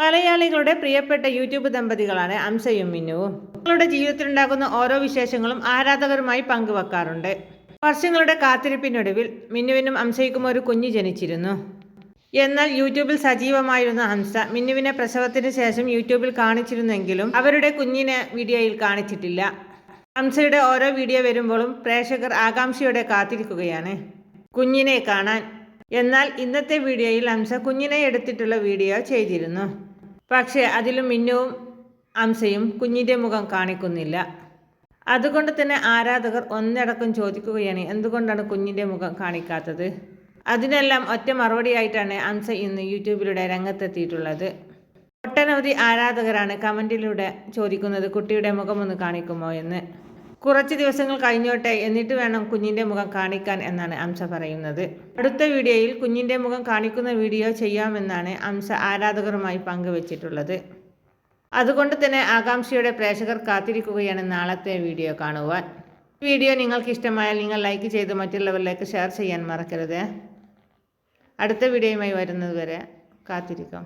മലയാളികളുടെ പ്രിയപ്പെട്ട യൂട്യൂബ് ദമ്പതികളാണ് അംസയും മിന്നുവും. തങ്ങളുടെ ജീവിതത്തിലുണ്ടാകുന്ന ഓരോ വിശേഷങ്ങളും ആരാധകരുമായി പങ്കുവെക്കാറുണ്ട്. വർഷങ്ങളുടെ കാത്തിരിപ്പിനൊടുവിൽ മിന്നുവിനും അംസയ്ക്കും ഒരു കുഞ്ഞ് ജനിച്ചിരുന്നു. എന്നാൽ യൂട്യൂബിൽ സജീവമായിരുന്ന ഹംസ മിന്നുവിനെ പ്രസവത്തിന് ശേഷം യൂട്യൂബിൽ കാണിച്ചിരുന്നെങ്കിലും അവരുടെ കുഞ്ഞിനെ വീഡിയോയിൽ കാണിച്ചിട്ടില്ല. ഹംസയുടെ ഓരോ വീഡിയോ വരുമ്പോഴും പ്രേക്ഷകർ ആകാംക്ഷയോടെ കാത്തിരിക്കുകയാണ്. കുഞ്ഞിനെ കാണാൻ. എന്നാൽ ഇന്നത്തെ വീഡിയോയിൽ ഹംസ കുഞ്ഞിനെ എടുത്തിട്ടുള്ള വീഡിയോ ചെയ്തിരുന്നു. പക്ഷേ അതിലും മിന്നുവും അംസയും കുഞ്ഞിന്റെ മുഖം കാണിക്കുന്നില്ല. അതുകൊണ്ട് തന്നെ ആരാധകർ ഒന്നടക്കം ചോദിക്കുകയാണ് എന്തുകൊണ്ടാണ് കുഞ്ഞിന്റെ മുഖം കാണിക്കാത്തത്? അതിനെല്ലാം ഒറ്റ മറുപടിയായിട്ടാണ് അംസ ഇന്ന് യൂട്യൂബിലൂടെ രംഗത്തെത്തിയിട്ടുള്ളത്. ഒട്ടനവധി ആരാധകരാണ് കമന്റിലൂടെ ചോദിക്കുന്നത് കുട്ടിയുടെ മുഖമൊന്ന് കാണിക്കുമോ എന്ന്. കുറച്ച് ദിവസങ്ങൾ കഴിഞ്ഞോട്ടെ എന്നിട്ട് വേണം കുഞ്ഞിന്റെ മുഖം കാണിക്കാൻ എന്നാണ് അംസ പറയുന്നത്. അടുത്ത വീഡിയോയിൽ കുഞ്ഞിന്റെ മുഖം കാണിക്കുന്ന വീഡിയോ ചെയ്യാമെന്നാണ് അംസ ആരാധകരുമായി പങ്കുവച്ചിട്ടുള്ളത്. അതുകൊണ്ട് തന്നെ ആകാംക്ഷയുടെ പ്രേക്ഷകർ കാത്തിരിക്കുകയാണ് നാളത്തെ വീഡിയോ കാണുവാൻ. വീഡിയോ നിങ്ങൾക്ക് ഇഷ്ടമായാൽ നിങ്ങൾ ലൈക്ക് ചെയ്ത് മറ്റുള്ളവരിലേക്ക് ഷെയർ ചെയ്യാൻ മറക്കരുത്. അടുത്ത വീഡിയോയുമായി വരുന്നതുവരെ കാത്തിരിക്കാം.